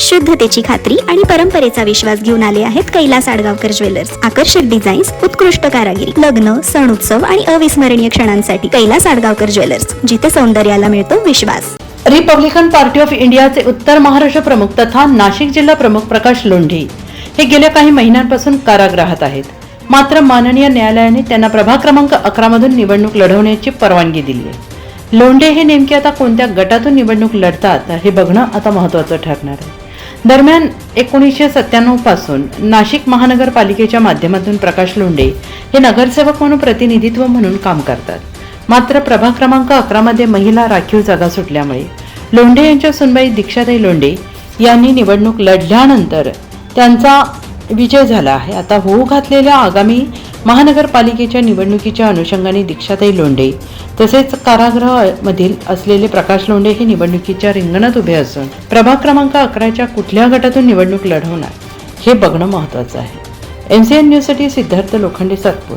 शुद्धतेची खात्री आणि परंपरेचा विश्वास घेऊन आले आहेत कैलास आडगावकर ज्वेलर्स. आकर्षक डिझाईन्स उत्कृष्ट कारागिरी लग्न सण उत्सव आणि अविस्मरणीय क्षणांसाठी कैलास आडगावकर ज्वेलर्स जिथे सौंदर्याला मिळतो विश्वास. रिपब्लिकन पार्टी ऑफ इंडियाचे उत्तर महाराष्ट्र प्रमुख तथा नाशिक जिल्हा प्रमुख प्रकाश लोंढे हे गेल्या काही महिन्यांपासून कारागृहात आहेत. मात्र माननीय न्यायालयाने त्यांना प्रभाग क्रमांक अकरा मधून निवडणूक लढवण्याची परवानगी दिली आहे. लोंढे हे नेमके आता कोणत्या गटातून निवडणूक लढतात हे बघणं आता महत्वाचं ठरणार आहे. दरम्यान एकोणीसशे सत्त्याण्णवपासून नाशिक महानगरपालिकेच्या माध्यमातून प्रकाश लोंढे हे नगरसेवक म्हणून प्रतिनिधित्व म्हणून काम करतात. मात्र प्रभाग क्रमांक अकरामध्ये महिला राखीव जागा सुटल्यामुळे लोंढे यांच्या सुनबाई दीक्षाताई लोंढे यांनी निवडणूक लढल्यानंतर त्यांचा विजय झाला आहे. आता होऊ घातलेल्या आगामी महानगरपालिकेच्या निवडणुकीच्या अनुषंगाने दीक्षाताई लोंढे तसेच कारागृहामधील असलेले प्रकाश लोंढे हे निवडणुकीच्या रिंगणात उभे असून प्रभाग क्रमांक अकराच्या कुठल्या गटातून निवडणूक लढवणार हे बघणं महत्वाचं आहे. एम सी एन न्यूजसाठी सिद्धार्थ लोखंडे सातपूर.